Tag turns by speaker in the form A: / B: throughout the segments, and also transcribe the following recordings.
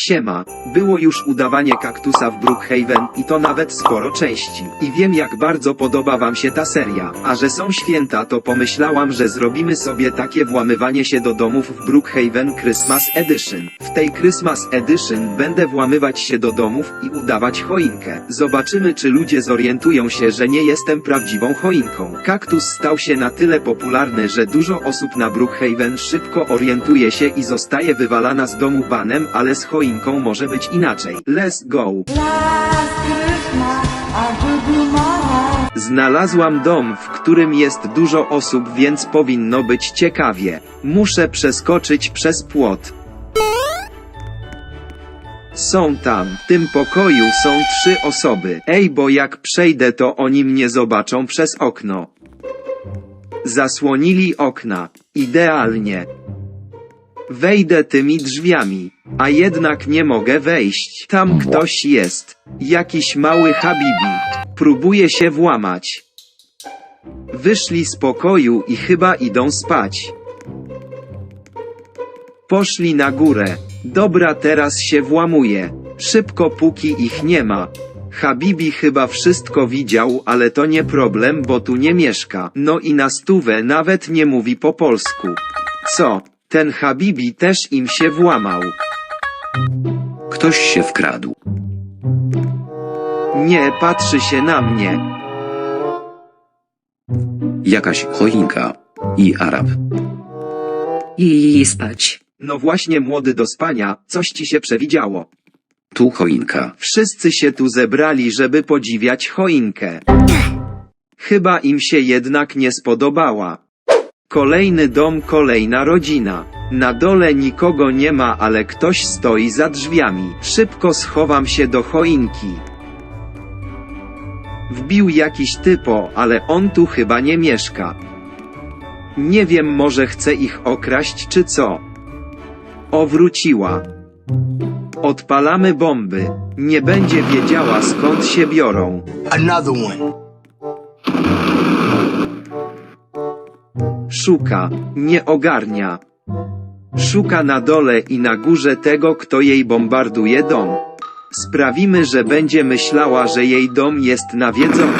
A: Siema, było już udawanie kaktusa w Brookhaven i to nawet sporo części. I wiem jak bardzo podoba wam się ta seria. A że są święta to pomyślałam, że zrobimy sobie takie włamywanie się do domów w Brookhaven Christmas Edition. W tej Christmas Edition będę włamywać się do domów i udawać choinkę. Zobaczymy czy ludzie zorientują się, że nie jestem prawdziwą choinką. Kaktus stał się na tyle popularny, że dużo osób na Brookhaven szybko orientuje się i zostaje wywalana z domu banem, ale z choinką może być inaczej. Let's go! Znalazłam dom, w którym jest dużo osób, więc powinno być ciekawie. Muszę przeskoczyć przez płot. Są tam, w tym pokoju są trzy osoby. Ej, bo jak przejdę, to oni mnie zobaczą przez okno. Zasłonili okna. Idealnie. Wejdę tymi drzwiami, a jednak nie mogę wejść. Tam ktoś jest. Jakiś mały habibi. Próbuje się włamać. Wyszli z pokoju i chyba idą spać. Poszli na górę. Dobra, teraz się włamuje. Szybko póki ich nie ma. Habibi chyba wszystko widział, ale to nie problem, bo tu nie mieszka. No i na stówę nawet nie mówi po polsku. Co? Ten Habibi też im się włamał.
B: Ktoś się wkradł.
A: Nie patrzy się na mnie.
B: Jakaś choinka. I Arab.
C: I spać.
A: No właśnie młody do spania, coś ci się przewidziało.
B: Tu choinka.
A: Wszyscy się tu zebrali, żeby podziwiać choinkę. Chyba im się jednak nie spodobała. Kolejny dom, kolejna rodzina. Na dole nikogo nie ma, ale ktoś stoi za drzwiami. Szybko schowam się do choinki. Wbił jakiś typo, ale on tu chyba nie mieszka. Nie wiem, może chce ich okraść czy co. O, wróciła. Odpalamy bomby. Nie będzie wiedziała skąd się biorą.
D: Another one.
A: Szuka, nie ogarnia. Szuka na dole i na górze tego, kto jej bombarduje dom. Sprawimy, że będzie myślała, że jej dom jest nawiedzony.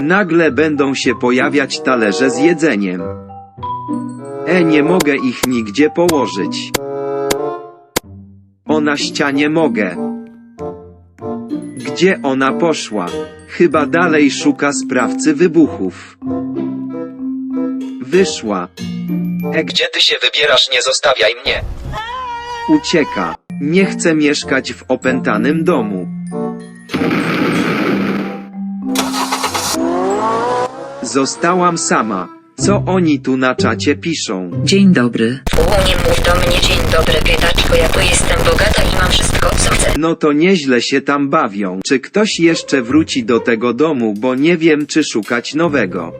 A: Nagle będą się pojawiać talerze z jedzeniem. E, nie mogę ich nigdzie położyć. O na ścianie mogę. Gdzie ona poszła? Chyba dalej szuka sprawcy wybuchów. Wyszła. E gdzie ty się wybierasz, nie zostawiaj mnie. Ucieka. Nie chce mieszkać w opętanym domu. Zostałam sama. Co oni tu na czacie piszą?
C: Dzień dobry.
E: U, nie mów do mnie dzień dobry biedaczko, ja tu jestem bogata i mam wszystko co chcę.
A: No to nieźle się tam bawią. Czy ktoś jeszcze wróci do tego domu, bo nie wiem czy szukać nowego.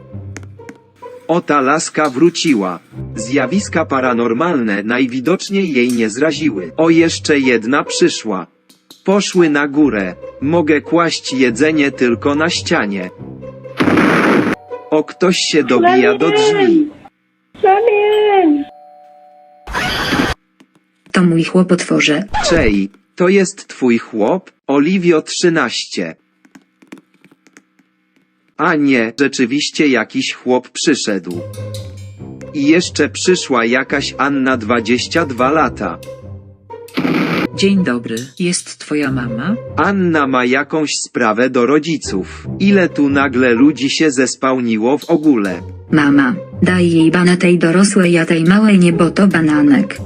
A: O ta laska wróciła. Zjawiska paranormalne najwidoczniej jej nie zraziły. O jeszcze jedna przyszła. Poszły na górę. Mogę kłaść jedzenie tylko na ścianie. O ktoś się dobija do drzwi.
C: To mój chłopotworze.
A: Czej, to jest twój chłop? Oliwio 13. A nie, rzeczywiście jakiś chłop przyszedł. I jeszcze przyszła jakaś Anna 22 lata.
C: Dzień dobry. Jest twoja mama?
A: Anna ma jakąś sprawę do rodziców. Ile tu nagle ludzi się zespałniło w ogóle?
C: Mama, daj jej bana tej dorosłej, a tej małej nie, bo to bananek.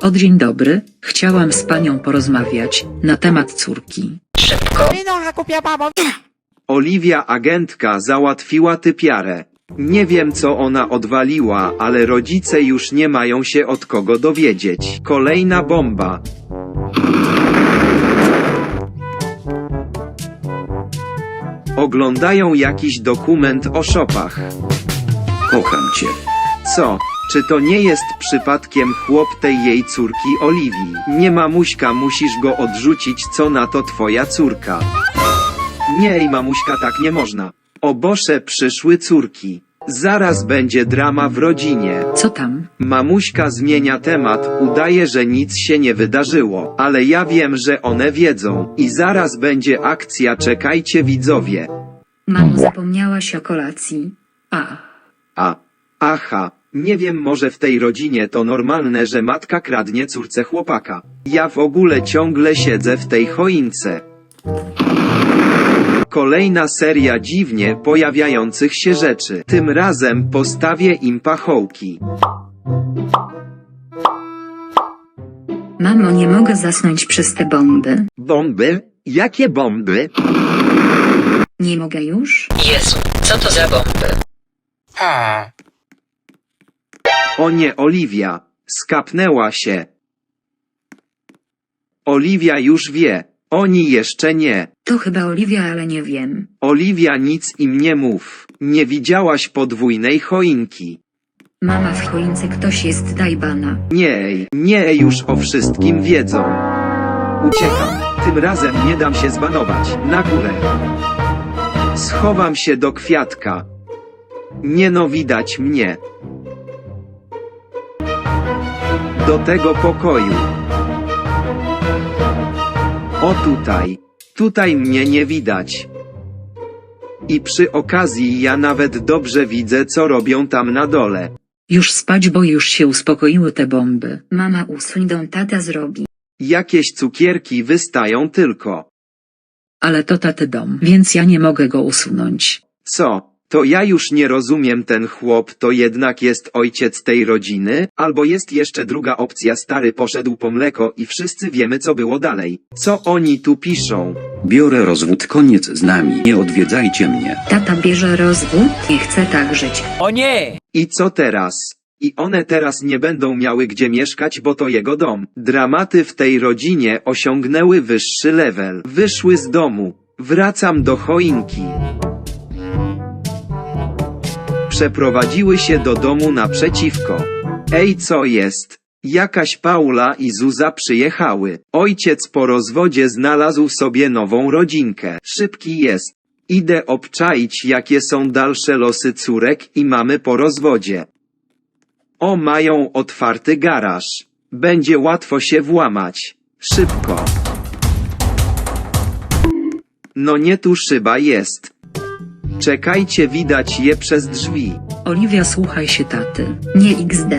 C: O dzień dobry. Chciałam z panią porozmawiać na temat córki.
E: Szybko.
A: Oliwia agentka załatwiła typiarę. Nie wiem co ona odwaliła, ale rodzice już nie mają się od kogo dowiedzieć. Kolejna bomba. Oglądają jakiś dokument o szopach.
B: Kocham cię.
A: Co? Czy to nie jest przypadkiem chłop tej jej córki Oliwii? Nie mamuśka, musisz go odrzucić, co na to twoja córka. Nie, mamuśka, tak nie można. O przyszły córki. Zaraz będzie drama w rodzinie.
C: Co tam?
A: Mamuśka zmienia temat, udaje, że nic się nie wydarzyło, ale ja wiem, że one wiedzą. I zaraz będzie akcja, czekajcie widzowie.
C: Mamo zapomniałaś o kolacji. A.
A: A, aha, nie wiem, może w tej rodzinie to normalne, że matka kradnie córce chłopaka. Ja w ogóle ciągle siedzę w tej choince. Kolejna seria dziwnie pojawiających się rzeczy. Tym razem postawię im pachołki.
C: Mamo nie mogę zasnąć przez te bomby.
A: Bomby? Jakie bomby?
C: Nie mogę już?
E: Jezu, co to za bomby?
A: O nie, Oliwia. Skapnęła się. Oliwia już wie. Oni jeszcze nie.
C: To chyba Oliwia, ale nie wiem.
A: Oliwia nic im nie mów. Nie widziałaś podwójnej choinki.
C: Mama w choince ktoś jest dajbana.
A: Nie, nie już o wszystkim wiedzą. Uciekam. Tym razem nie dam się zbanować. Na górę. Schowam się do kwiatka. Nie no widać mnie. Do tego pokoju. O tutaj. Tutaj mnie nie widać. I przy okazji ja nawet dobrze widzę co robią tam na dole.
C: Już spać, bo już się uspokoiły te bomby. Mama usuń dom, tata zrobi.
A: Jakieś cukierki wystają tylko.
C: Ale to taty dom, więc ja nie mogę go usunąć.
A: Co? To ja już nie rozumiem ten chłop to jednak jest ojciec tej rodziny? Albo jest jeszcze druga opcja stary poszedł po mleko i wszyscy wiemy co było dalej. Co oni tu piszą?
B: Biorę rozwód, koniec z nami. Nie odwiedzajcie mnie.
C: Tata bierze rozwód i chce tak żyć.
D: O nie!
A: I co teraz? I one teraz nie będą miały gdzie mieszkać, bo to jego dom. Dramaty w tej rodzinie osiągnęły wyższy level. Wyszły z domu. Wracam do choinki. Przeprowadziły się do domu naprzeciwko. Ej, co jest? Jakaś Paula i Zuza przyjechały. Ojciec po rozwodzie znalazł sobie nową rodzinkę. Szybki jest. Idę obczaić, jakie są dalsze losy córek i mamy po rozwodzie. O, mają otwarty garaż. Będzie łatwo się włamać. Szybko. No nie tu szyba jest. Czekajcie, widać je przez drzwi.
C: Oliwia, słuchaj się taty. Nie XD.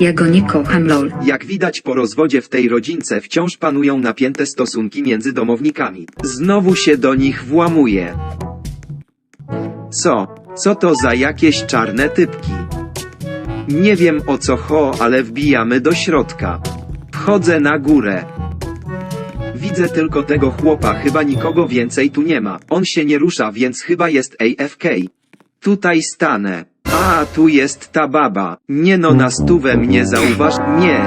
C: Ja go nie kocham, lol.
A: Jak widać po rozwodzie w tej rodzince wciąż panują napięte stosunki między domownikami. Znowu się do nich włamuje. Co? Co to za jakieś czarne typki? Nie wiem o co ho, ale wbijamy do środka. Wchodzę na górę. Widzę tylko tego chłopa, chyba nikogo więcej tu nie ma. On się nie rusza, więc chyba jest AFK. Tutaj stanę. A, tu jest ta baba. Nie no, na stówę mnie zauważ. Nie.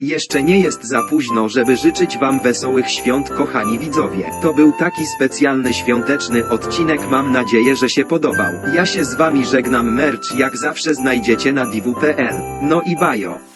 A: Jeszcze nie jest za późno, żeby życzyć wam wesołych świąt, kochani widzowie. To był taki specjalny świąteczny odcinek, mam nadzieję, że się podobał. Ja się z wami żegnam, merch jak zawsze znajdziecie na diwu.pl. No i bajo.